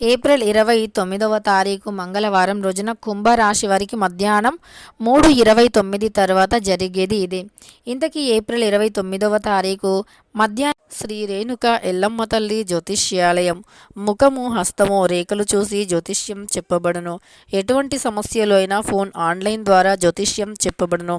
April ఇరవై తొమ్మిదవ తారీఖు మంగళవారం రోజున కుంభరాశి వారికి మధ్యాహ్నం మూడు ఇరవై తొమ్మిది తర్వాత జరిగేది ఇది. ఇంతకీ ఏప్రిల్ ఇరవై తొమ్మిదవ తారీఖు మధ్యాహ్నం శ్రీ రేణుక ఎల్లమ్మ తల్లి జ్యోతిష్యాలయం. ముఖము హస్తము రేఖలు చూసి జ్యోతిష్యం చెప్పబడును. ఎటువంటి సమస్యలు అయినా ఫోన్ ఆన్లైన్ ద్వారా జ్యోతిష్యం చెప్పబడును.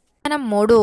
మనం మూడు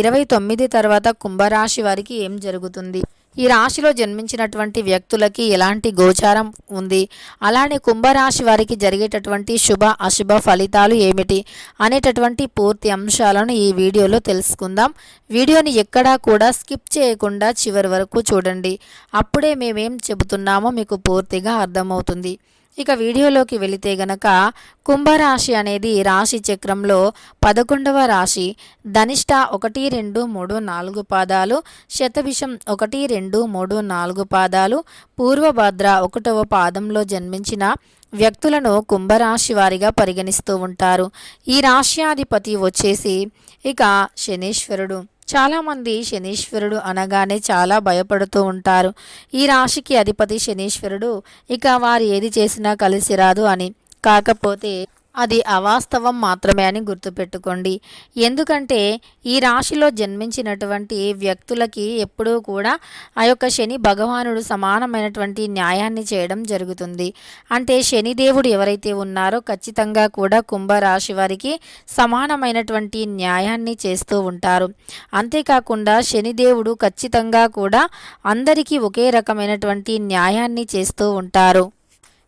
ఇరవై తొమ్మిది తర్వాత కుంభరాశి వారికి ఏం జరుగుతుంది? ఈ రాశిలో జన్మించినటువంటి వ్యక్తులకి ఎలాంటి గోచారం ఉంది? అలానే కుంభరాశి వారికి జరిగేటటువంటి శుభ అశుభ ఫలితాలు ఏమిటి? అనేటటువంటి పూర్తి అంశాలను ఈ వీడియోలో తెలుసుకుందాం. వీడియోని ఎక్కడా కూడా స్కిప్ చేయకుండా చివరి వరకు చూడండి. అప్పుడే మేమేం చెబుతున్నామో మీకు పూర్తిగా అర్థమవుతుంది. ఇక వీడియోలోకి వెళితే గనక కుంభరాశి అనేది రాశి చక్రంలో పదకొండవ రాశి. ధనిష్ట ఒకటి రెండు మూడు నాలుగు పాదాలు. శతభిషం ఒకటి రెండు మూడు నాలుగు పాదాలు. పూర్వభద్ర ఒకటవ పాదంలో జన్మించిన వ్యక్తులను కుంభరాశి వారిగా పరిగణిస్తూ ఉంటారు. ఈ రాశ్యాధిపతి వచ్చేసి ఇక శనీశ్వరుడు. చాలామంది శనీశ్వరుడు అనగానే చాలా భయపడుతూ ఉంటారు. ఈ రాశికి అధిపతి శనీశ్వరుడు ఇక వారు ఏది చేసినా కలిసి రాదు అని. కాకపోతే అది అవాస్తవం మాత్రమే అని గుర్తుపెట్టుకోండి. ఎందుకంటే ఈ రాశిలో జన్మించినటువంటి వ్యక్తులకి ఎప్పుడూ కూడా ఆ యొక్క శని భగవానుడు సమానమైనటువంటి న్యాయాన్ని చేయడం జరుగుతుంది. అంటే శనిదేవుడు ఎవరైతే ఉన్నారో ఖచ్చితంగా కూడా కుంభరాశి వారికి సమానమైనటువంటి న్యాయాన్ని చేస్తూ ఉంటారు. అంతేకాకుండా శనిదేవుడు ఖచ్చితంగా కూడా అందరికీ ఒకే రకమైనటువంటి న్యాయాన్ని చేస్తూ ఉంటారు.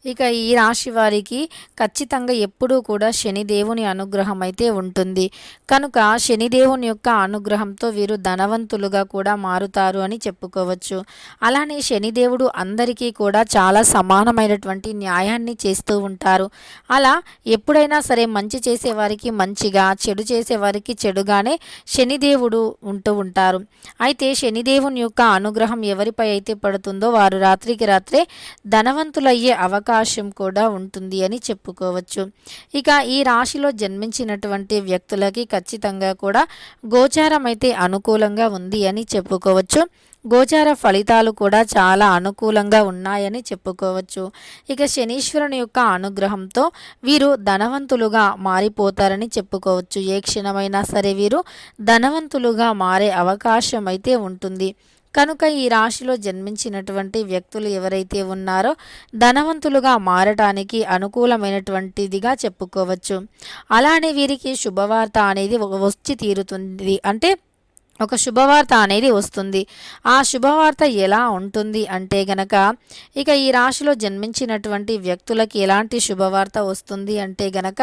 ఇక ఈ రాశి వారికి ఖచ్చితంగా ఎప్పుడూ కూడా శనిదేవుని అనుగ్రహం అయితే ఉంటుంది. కనుక శనిదేవుని యొక్క అనుగ్రహంతో వీరు ధనవంతులుగా కూడా మారుతారు అని చెప్పుకోవచ్చు. అలానే శనిదేవుడు అందరికీ కూడా చాలా సమానమైనటువంటి న్యాయాన్ని చేస్తూ ఉంటారు. అలా ఎప్పుడైనా సరే మంచి చేసేవారికి మంచిగా చెడు చేసేవారికి చెడుగానే శనిదేవుడు ఉంటూ ఉంటారు. అయితే శనిదేవుని యొక్క అనుగ్రహం ఎవరిపై అయితే పడుతుందో వారు రాత్రికి రాత్రే ధనవంతులయ్యే అవకాశం అవకాశం కూడా ఉంటుంది అని చెప్పుకోవచ్చు. ఇక ఈ రాశిలో జన్మించినటువంటి వ్యక్తులకి ఖచ్చితంగా కూడా గోచారం అయితే అనుకూలంగా ఉంది అని చెప్పుకోవచ్చు. గోచార ఫలితాలు కూడా చాలా అనుకూలంగా ఉన్నాయని చెప్పుకోవచ్చు. ఇక శనీశ్వరుని యొక్క అనుగ్రహంతో వీరు ధనవంతులుగా మారిపోతారని చెప్పుకోవచ్చు. ఏ క్షణమైనా సరే వీరు ధనవంతులుగా మారే అవకాశం అయితే ఉంటుంది. కనుక ఈ రాశిలో జన్మించినటువంటి వ్యక్తులు ఎవరైతే ఉన్నారో ధనవంతులుగా మారటానికి అనుకూలమైనటువంటిదిగా చెప్పుకోవచ్చు. అలానే వీరికి శుభవార్త అనేది వచ్చి తీరుతుంది. అంటే ఒక శుభవార్త అనేది వస్తుంది. ఆ శుభవార్త ఎలా ఉంటుంది అంటే గనక ఇక ఈ రాశిలో జన్మించినటువంటి వ్యక్తులకి ఎలాంటి శుభవార్త వస్తుంది అంటే గనక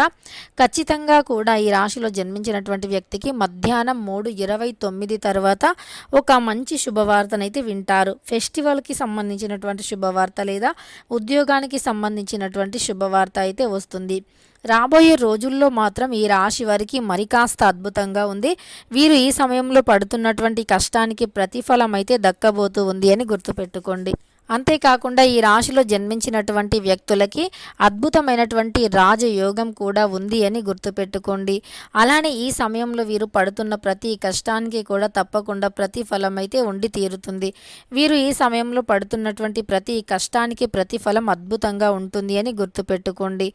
ఖచ్చితంగా కూడా ఈ రాశిలో జన్మించినటువంటి వ్యక్తికి మధ్యాహ్నం మూడు ఇరవై తొమ్మిది తర్వాత ఒక మంచి శుభవార్తనైతే వింటారు. ఫెస్టివల్కి సంబంధించినటువంటి శుభవార్త లేదా ఉద్యోగానికి సంబంధించినటువంటి శుభవార్త అయితే వస్తుంది. రాబోయే రోజుల్లో మాత్రం ఈ రాశి వారికి మరి కాస్త అద్భుతంగా ఉంది. వీరు ఈ సమయంలో పడుతున్నటువంటి కష్టానికి ప్రతిఫలం అయితే దక్కబోతూ ఉంది అని గుర్తుపెట్టుకోండి. అంతేకాకుండా ఈ రాశిలో జన్మించినటువంటి వ్యక్తులకి అద్భుతమైనటువంటి రాజయోగం కూడా ఉంది అని గుర్తుపెట్టుకోండి. అలానే ఈ సమయంలో వీరు పడుతున్న ప్రతి కష్టానికి కూడా తప్పకుండా ప్రతిఫలం అయితే ఉండి తీరుతుంది. వీరు ఈ సమయంలో పడుతున్నటువంటి ప్రతి కష్టానికి ప్రతిఫలం అద్భుతంగా ఉంటుంది అని గుర్తుపెట్టుకోండి.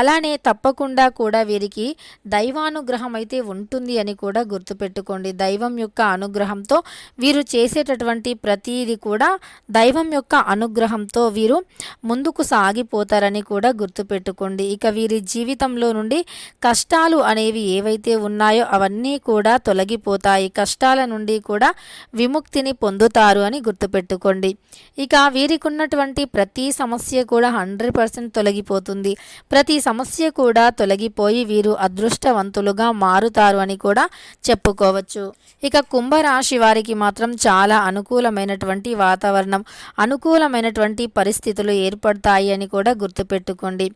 అలానే తప్పకుండా కూడా వీరికి దైవానుగ్రహం అయితే ఉంటుంది అని కూడా గుర్తుపెట్టుకోండి. దైవం యొక్క అనుగ్రహంతో వీరు చేసేటటువంటి ప్రతిది కూడా దైవం యొక్క అనుగ్రహంతో వీరు ముందుకు సాగిపోతారని కూడా గుర్తుపెట్టుకోండి. ఇక వీరి జీవితంలో నుండి కష్టాలు అనేవి ఏవైతే ఉన్నాయో అవన్నీ కూడా తొలగిపోతాయి. కష్టాల నుండి కూడా విముక్తిని పొందుతారు అని గుర్తుపెట్టుకోండి. ఇక వీరికి ఉన్నటువంటి ప్రతి సమస్య కూడా హండ్రెడ్ పర్సెంట్ తొలగిపోతుంది. ప్రతి సమస్య కూడా తొలగిపోయి వీరు అదృష్టవంతులుగా మారుతారు అని కూడా చెప్పుకోవచ్చు. ఇక కుంభరాశి వారికి మాత్రం చాలా అనుకూలమైనటువంటి వాతావరణం. అను అనుకూలమైనటువంటి పరిస్థితులు ఏర్పడతాయి అని కూడా గుర్తుపెట్టుకోండి.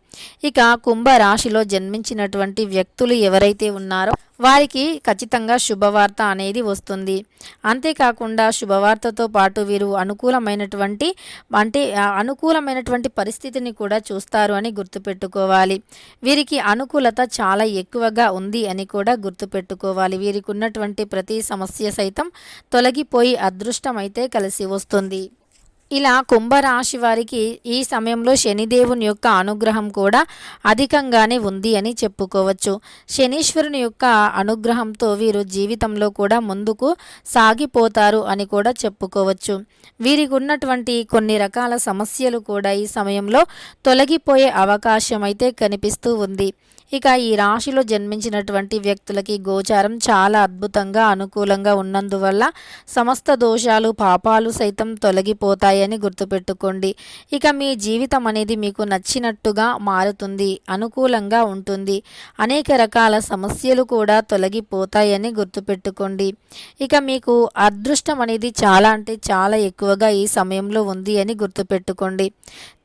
ఇక కుంభ రాశిలో జన్మించినటువంటి వ్యక్తులు ఎవరైతే ఉన్నారో వారికి ఖచ్చితంగా శుభవార్త అనేది వస్తుంది. అంతేకాకుండా శుభవార్తతో పాటు వీరు అనుకూలమైనటువంటి అంటే అనుకూలమైనటువంటి పరిస్థితిని కూడా చూస్తారు అని గుర్తుపెట్టుకోవాలి. వీరికి అనుకూలత చాలా ఎక్కువగా ఉంది అని కూడా గుర్తుపెట్టుకోవాలి. వీరికి ఉన్నటువంటి ప్రతి సమస్య సైతం తొలగిపోయి అదృష్టం అయితే కలిసి వస్తుంది. ఇలా కుంభరాశి వారికి ఈ సమయంలో శనిదేవుని యొక్క అనుగ్రహం కూడా అధికంగానే ఉంది అని చెప్పుకోవచ్చు. శనీశ్వరుని యొక్క అనుగ్రహంతో వీరు జీవితంలో కూడా ముందుకు సాగిపోతారు అని కూడా చెప్పుకోవచ్చు. వీరికి ఉన్నటువంటి కొన్ని రకాల సమస్యలు కూడా ఈ సమయంలో తొలగిపోయే అవకాశం అయితే కనిపిస్తూ ఉంది. ఇక ఈ రాశిలో జన్మించినటువంటి వ్యక్తులకి గోచారం చాలా అద్భుతంగా అనుకూలంగా ఉన్నందువల్ల సమస్త దోషాలు పాపాలు సైతం తొలగిపోతాయి. ఉంటాయని గుర్తుపెట్టుకోండి. ఇక మీ జీవితం అనేది మీకు నచ్చినట్టుగా మారుతుంది అనుకూలంగా ఉంటుంది. అనేక రకాల సమస్యలు కూడా తొలగిపోతాయని గుర్తుపెట్టుకోండి. ఇక మీకు అదృష్టం అనేది చాలా అంటే చాలా ఎక్కువగా ఈ సమయంలో ఉంది అని గుర్తుపెట్టుకోండి.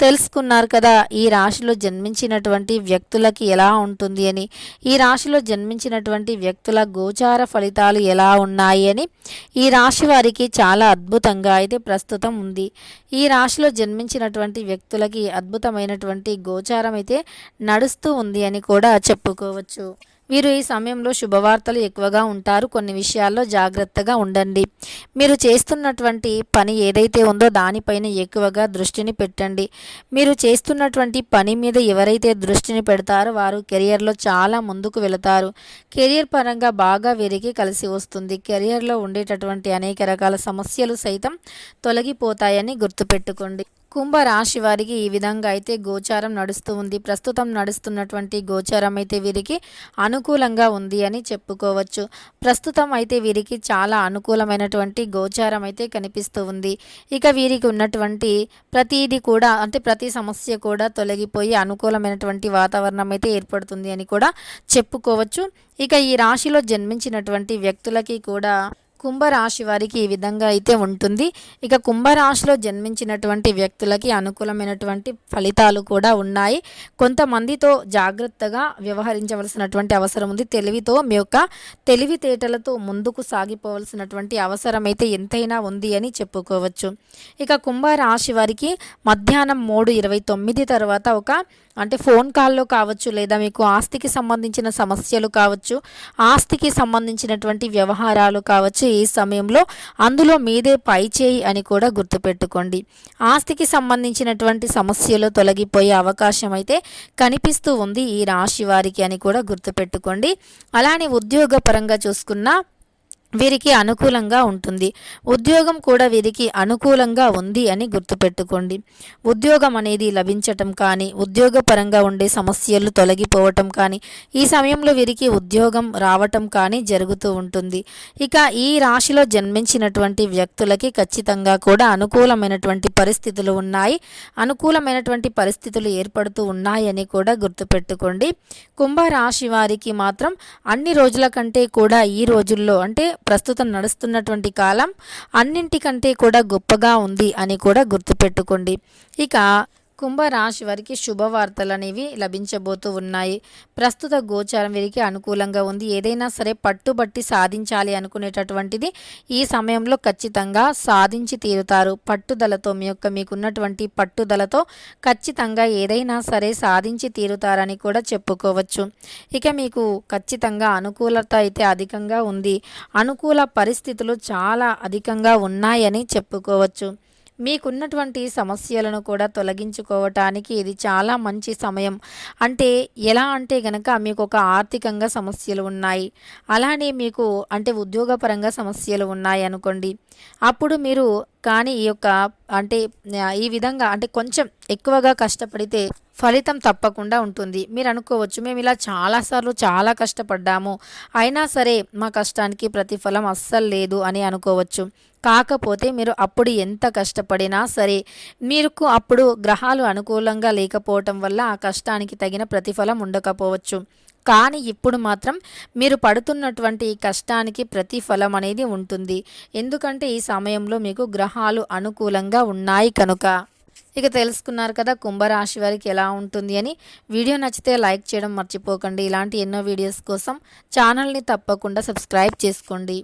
తెలుసుకున్నారు కదా ఈ రాశిలో జన్మించినటువంటి వ్యక్తులకి ఎలా ఉంటుంది అని. ఈ రాశిలో జన్మించినటువంటి వ్యక్తుల గోచార ఫలితాలు ఎలా ఉన్నాయి అని. ఈ రాశి వారికి చాలా అద్భుతంగా అయితే ప్రస్తుతం ఉంది. ఈ రాశిలో జన్మించినటువంటి వ్యక్తులకి అద్భుతమైనటువంటి గోచారం అయితే నడుస్తూ ఉంది అని కూడా చెప్పుకోవచ్చు. వీరు ఈ సమయంలో శుభవార్తలు ఎక్కువగా ఉంటారు. కొన్ని విషయాల్లో జాగ్రత్తగా ఉండండి. మీరు చేస్తున్నటువంటి పని ఏదైతే ఉందో దానిపైన ఎక్కువగా దృష్టిని పెట్టండి. మీరు చేస్తున్నటువంటి పని మీద ఎవరైతే దృష్టిని పెడతారో వారు కెరియర్లో చాలా ముందుకు వెళతారు. కెరియర్ పరంగా బాగా వీరికి కలిసి వస్తుంది. కెరియర్లో ఉండేటటువంటి అనేక రకాల సమస్యలు సైతం తొలగిపోతాయని గుర్తుపెట్టుకోండి. కుంభ రాశి వారికి ఈ విధంగా అయితే గోచారం నడుస్తూ ఉంది. ప్రస్తుతం నడుస్తున్నటువంటి గోచారం అయితే వీరికి అనుకూలంగా ఉంది అని చెప్పుకోవచ్చు. ప్రస్తుతం అయితే వీరికి చాలా అనుకూలమైనటువంటి గోచారం అయితే కనిపిస్తూ ఉంది. ఇక వీరికి ఉన్నటువంటి ప్రతిదీ కూడా అంటే ప్రతి సమస్య కూడా తొలగిపోయి అనుకూలమైనటువంటి వాతావరణం అయితే ఏర్పడుతుంది అని కూడా చెప్పుకోవచ్చు. ఇక ఈ రాశిలో జన్మించినటువంటి వ్యక్తులకి కూడా కుంభరాశి వారికి ఈ విధంగా అయితే ఉంటుంది. ఇక కుంభరాశిలో జన్మించినటువంటి వ్యక్తులకి అనుకూలమైనటువంటి ఫలితాలు కూడా ఉన్నాయి. కొంతమందితో జాగ్రత్తగా వ్యవహరించవలసినటువంటి అవసరం ఉంది. తెలివితో మీ యొక్క తెలివితేటలతో ముందుకు సాగిపోవలసినటువంటి అవసరం అయితే ఎంతైనా ఉంది అని చెప్పుకోవచ్చు. ఇక కుంభరాశి వారికి మధ్యాహ్నం మూడు ఇరవై తొమ్మిది తర్వాత ఒక అంటే ఫోన్ కాల్లో కావచ్చు లేదా మీకు ఆస్తికి సంబంధించిన సమస్యలు కావచ్చు ఆస్తికి సంబంధించినటువంటి వ్యవహారాలు కావచ్చు ఈ సమయంలో అందులో మీదే పై చేయి అని కూడా గుర్తుపెట్టుకోండి. ఆస్తికి సంబంధించినటువంటి సమస్యలు తొలగిపోయే అవకాశం అయితే కనిపిస్తూ ఉంది ఈ రాశి వారికి అని కూడా గుర్తుపెట్టుకోండి. అలానే ఉద్యోగపరంగా చూసుకున్నా వీరికి అనుకూలంగా ఉంటుంది. ఉద్యోగం కూడా వీరికి అనుకూలంగా ఉంది అని గుర్తుపెట్టుకోండి. ఉద్యోగం అనేది లభించటం కానీ ఉద్యోగపరంగా ఉండే సమస్యలు తొలగిపోవటం కానీ ఈ సమయంలో వీరికి ఉద్యోగం రావటం కానీ జరుగుతూ ఉంటుంది. ఇక ఈ రాశిలో జన్మించినటువంటి వ్యక్తులకి ఖచ్చితంగా కూడా అనుకూలమైనటువంటి పరిస్థితులు ఉన్నాయి. అనుకూలమైనటువంటి పరిస్థితులు ఏర్పడుతూ ఉన్నాయని కూడా గుర్తుపెట్టుకోండి. కుంభరాశి వారికి మాత్రం అన్ని రోజుల కంటే కూడా ఈ రోజుల్లో అంటే ప్రస్తుతం నడుస్తున్నటువంటి కాలం అన్నింటికంటే కూడా గొప్పగా ఉంది అని కూడా గుర్తుపెట్టుకోండి. ఇక కుంభరాశి వారికి శుభవార్తలు అనేవి లభించబోతూ ఉన్నాయి. ప్రస్తుత గోచారం వీరికి అనుకూలంగా ఉంది. ఏదైనా సరే పట్టుబట్టి సాధించాలి అనుకునేటటువంటిది ఈ సమయంలో ఖచ్చితంగా సాధించి తీరుతారు. పట్టుదలతో మీ యొక్క మీకున్నటువంటి పట్టుదలతో ఖచ్చితంగా ఏదైనా సరే సాధించి తీరుతారని కూడా చెప్పుకోవచ్చు. ఇక మీకు ఖచ్చితంగా అనుకూలత అయితే అధికంగా ఉంది. అనుకూల పరిస్థితులు చాలా అధికంగా ఉన్నాయని చెప్పుకోవచ్చు. మీకున్నటువంటి సమస్యలను కూడా తొలగించుకోవటానికి ఇది చాలా మంచి సమయం. అంటే ఎలా అంటే గనక మీకు ఒక ఆర్థికంగా సమస్యలు ఉన్నాయి. అలానే మీకు అంటే ఉద్యోగపరంగా సమస్యలు ఉన్నాయి అనుకోండి. అప్పుడు మీరు కానీ ఈ యొక్క అంటే ఈ విధంగా అంటే కొంచెం ఎక్కువగా కష్టపడితే ఫలితం తప్పకుండా ఉంటుంది. మీరు అనుకోవచ్చు మేము ఇలా చాలాసార్లు చాలా కష్టపడ్డాము. అయినా సరే మా కష్టానికి ప్రతిఫలం అస్సలు లేదు అని అనుకోవచ్చు. కాకపోతే మీరు అప్పుడు ఎంత కష్టపడినా సరే మీకు అప్పుడు గ్రహాలు అనుకూలంగా లేకపోవటం వల్ల ఆ కష్టానికి తగిన ప్రతిఫలం ఉండకపోవచ్చు. కానీ ఇప్పుడు మాత్రం మీరు పడుతున్నటువంటి ఈ కష్టానికి ప్రతిఫలం అనేది ఉంటుంది. ఎందుకంటే ఈ సమయంలో మీకు గ్రహాలు అనుకూలంగా ఉన్నాయి కనుక. ఇక తెలుసుకున్నారు కదా కుంభరాశి వారికి ఎలా ఉంటుంది అని. వీడియో నచ్చితే లైక్ చేయడం మర్చిపోకండి. ఇలాంటి ఎన్నో వీడియోస్ కోసం ఛానల్ని తప్పకుండా సబ్స్క్రైబ్ చేసుకోండి.